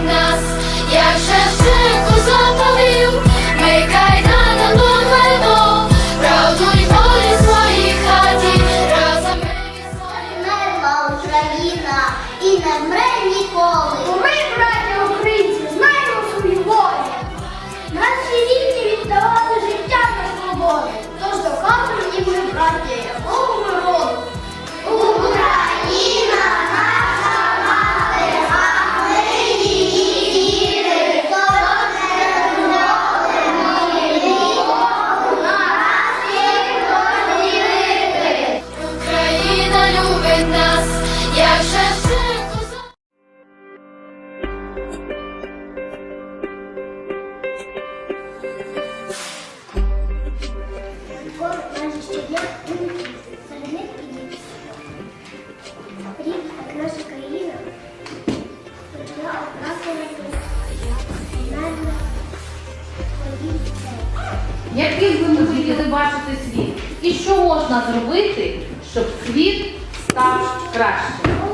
нас, як же жити? Можна зробити, щоб світ став кращим.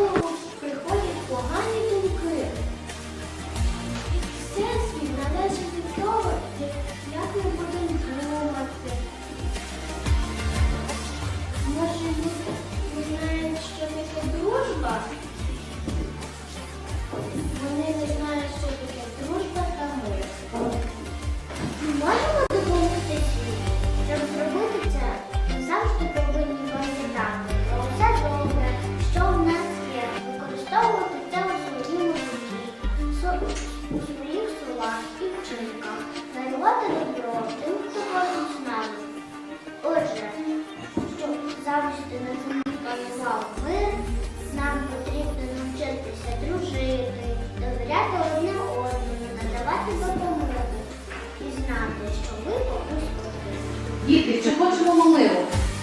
Діти, чи хочемо ми миру?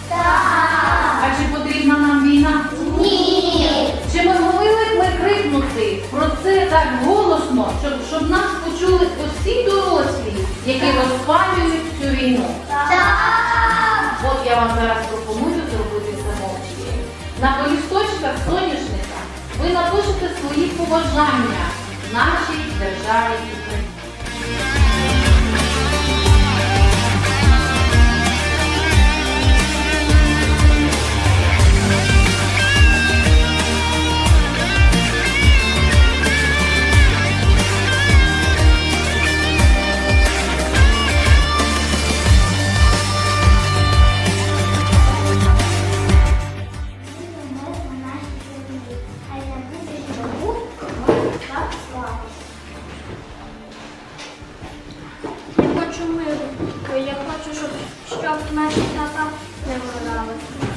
Так! А чи потрібна нам війна? Ні! Чи ми говорили б ми крикнути про це так голосно, щоб, щоб нас почули усі дорослі, які розпалюють цю війну? Так! От я вам зараз пропоную зробити замовчення. На листочках соняшника ви напишете свої побажання нашій державі щоб наші тата не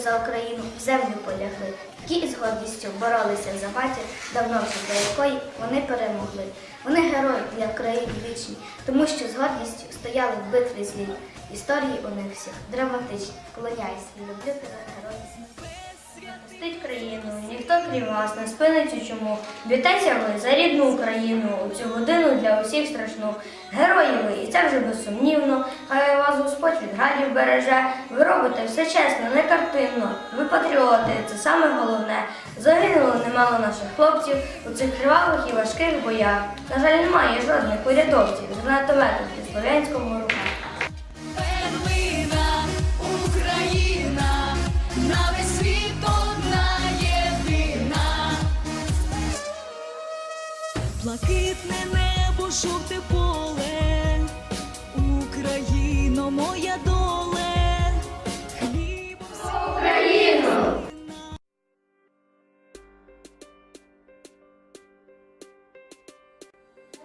за Україну в землю полягли, які із гордістю боролися за матір, давно вже для якої вони перемогли. Вони герої для країни вічні, тому що з гордістю стояли в битві злі. Історії у них всіх драматичні. Вклоняйся, люблю тебе, герої. Захистить країну, ніхто крім вас не спинить у чому. Б'єтеся ви за рідну Україну, у цю годину для усіх страшну. Герої ви, і це вже безсумнівно. Хай вас Господь від градів береже. Ви робите все чесно, не картинно. Ви патріоти, це саме головне. Загинуло немало наших хлопців у цих кривавих і важких боях. На жаль, немає жодних урядовців з гранатометом під Слов'янському Блакитне небо, жовте поле, Україно, моя доле, хлібом Україну!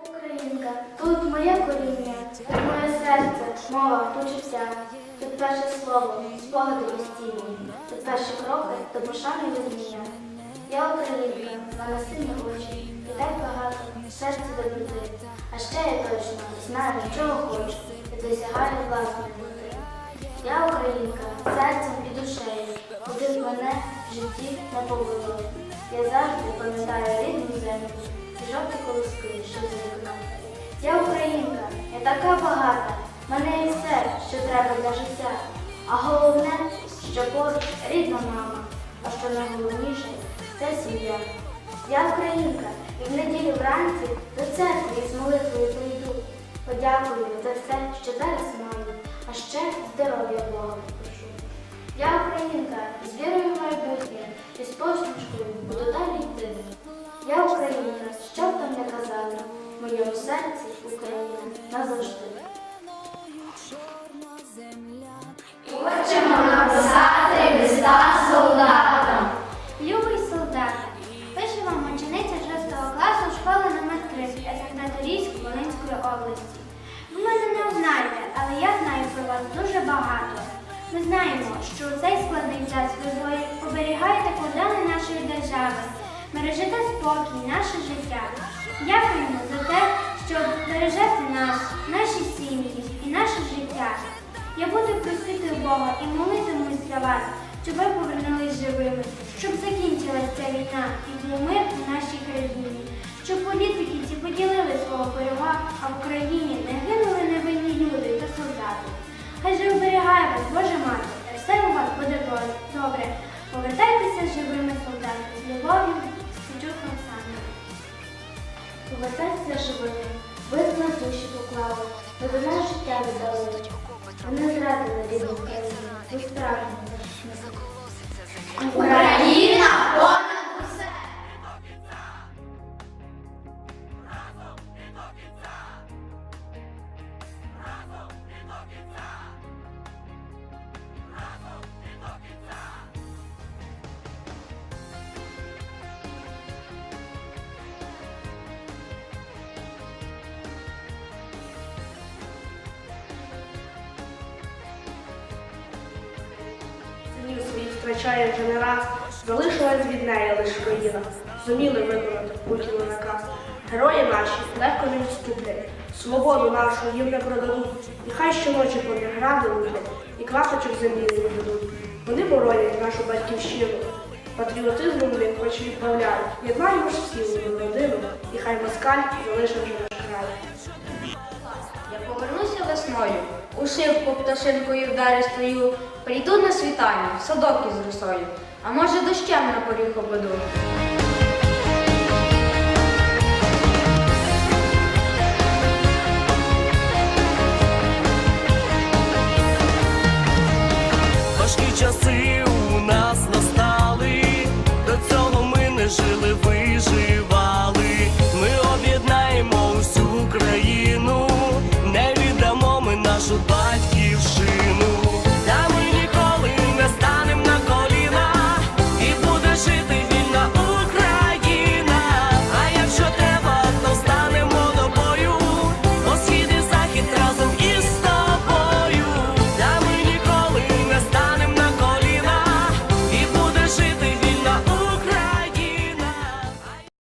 Українка, тут моє коріння, тут моє серце, мова, тут життя. Тут перше слово, спогади постійні, тут перші кроки до пошани визнання. Я українка, мене сильні очі, і так багато серця доброти. А ще я точно знаю, чого хочу, і досягаю власної мети. Я українка, серцем і душею, куди б мене в житті не повело. Я завжди пам'ятаю рідну землю, і жовті колоски, що за вікном. Я українка, я така багата, мене є все, що треба для життя. А головне, що поруч рідна мама, а що найголовніше це сім'я. Я українка, і в неділю вранці до церкви із молитвою прийду. Подякую за все, що зараз маю, а ще здоров'я Бога попрошу. Я українка, з вірою в майбутнє, і з посмішкою буду далі йти. Я українка, що б там не казали, в моєму серці Україна назавжди. Хочемо написати листа Ми знаємо, що у цей складний час ви обе- оберігаєте кордони нашої держави, бережете спокій, наше життя. Дякуємо за те, що бережете нас, наші сім'ї і наше життя. Я буду просити Бога і молитимусь за вас, щоб ви повернулись живими, щоб закінчилась ця війна і був мир у нашій країні, щоб політики ці поділили свого пирога, а в Україні не гинули невинні люди та солдати. Солдати з любов'ю, Стечук Оксана. Повертайтеся живими, ви душі поклали, ви до нас життя віддали. Ви не зрадили рідну країну, ви справжні втрачає вже не раз, залишилась від неї лише руїна. Зуміли виконати Путіну наказ. Герої наші легко не відступлять, свободу нашу їм не продадуть. І хай щоночі по них гради луплять, і квасочок землі не дадуть. Вони боронять нашу батьківщину. Патріотизмом в них хоч відправляють. Єднаємо ж всі в родину, і хай москаль залишив вже наш край. Я повернуся весною, у шибку пташинкою вдарі стою, прийду на світання, в садок із росою, а може дощем на поріг опаду. Важкі часи у нас настали, до цього ми не жили, виживали. Нашу батьківщину.